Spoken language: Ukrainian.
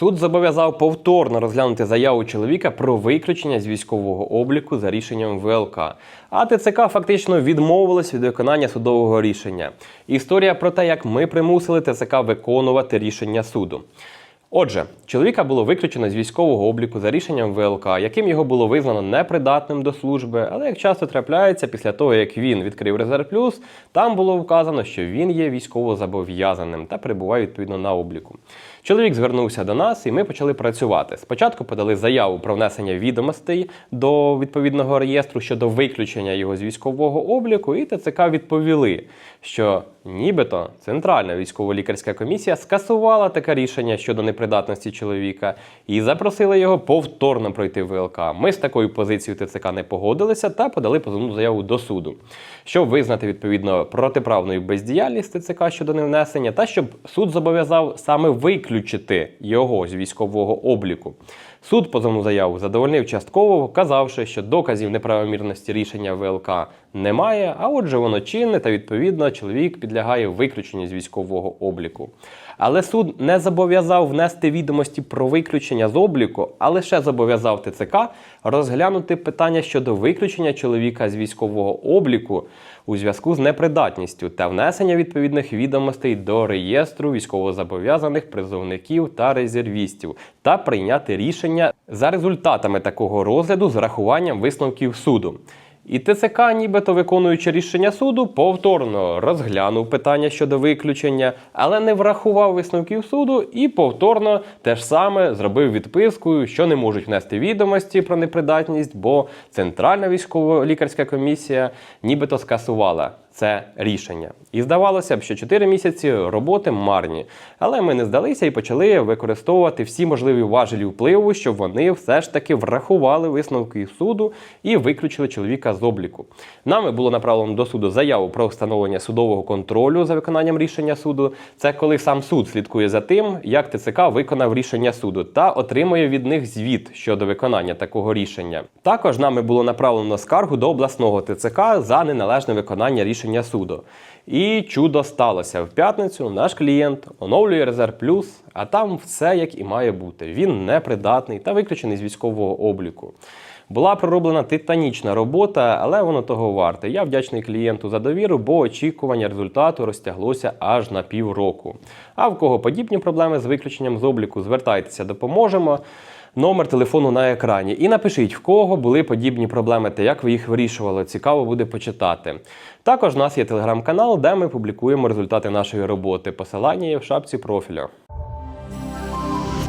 Суд зобов'язав повторно розглянути заяву чоловіка про виключення з військового обліку за рішенням ВЛК. А ТЦК фактично відмовилась від виконання судового рішення. Історія про те, як ми примусили ТЦК виконувати рішення суду. Отже, чоловіка було виключено з військового обліку за рішенням ВЛК, яким його було визнано непридатним до служби. Але як часто трапляється, після того як він відкрив резерв плюс, там було вказано, що він є військовозобов'язаним та перебуває відповідно на обліку. Чоловік звернувся до нас, і ми почали працювати. Спочатку подали заяву про внесення відомостей до відповідного реєстру щодо виключення його з військового обліку, і ТЦК відповіли, що нібито Центральна військово-лікарська комісія скасувала таке рішення щодо непридатності чоловіка і запросили його повторно пройти ВЛК. Ми з такою позицією ТЦК не погодилися та подали позовну заяву до суду, щоб визнати відповідно протиправною бездіяльність ТЦК щодо невнесення, та щоб суд зобов'язав саме виключити його з військового обліку. Суд позовну заяву задовольнив частково, вказавши, що доказів неправомірності рішення ВЛК немає, а отже, воно чинне та відповідно чоловік підлягає виключенню з військового обліку. Але суд не зобов'язав внести відомості про виключення з обліку, а лише зобов'язав ТЦК розглянути питання щодо виключення чоловіка з військового обліку у зв'язку з непридатністю та внесення відповідних відомостей до реєстру військовозобов'язаних призовників та резервістів та прийняти рішення за результатами такого розгляду з рахуванням висновків суду. І ТЦК, нібито виконуючи рішення суду, повторно розглянув питання щодо виключення, але не врахував висновків суду і повторно те ж саме зробив відписку, що не можуть внести відомості про непридатність, бо Центральна військово-лікарська комісія нібито скасувала це рішення. І здавалося б, що 4 місяці роботи марні. Але ми не здалися і почали використовувати всі можливі важелі впливу, щоб вони все ж таки врахували висновки суду і виключили чоловіка з обліку. Нами було направлено до суду заяву про встановлення судового контролю за виконанням рішення суду. Це коли сам суд слідкує за тим, як ТЦК виконав рішення суду та отримує від них звіт щодо виконання такого рішення. Також нами було направлено скаргу до обласного ТЦК за неналежне виконання рішення суду. І чудо сталося. В п'ятницю наш клієнт оновлює резерв плюс, а там все як і має бути. Він непридатний та виключений з військового обліку. Була пророблена титанічна робота, але воно того варте. Я вдячний клієнту за довіру, бо очікування результату розтяглося аж на півроку. А в кого подібні проблеми з виключенням з обліку, звертайтеся, допоможемо. Номер телефону на екрані. І напишіть, в кого були подібні проблеми та як ви їх вирішували. Цікаво буде почитати. Також в нас є телеграм-канал, де ми публікуємо результати нашої роботи. Посилання є в шапці профілю.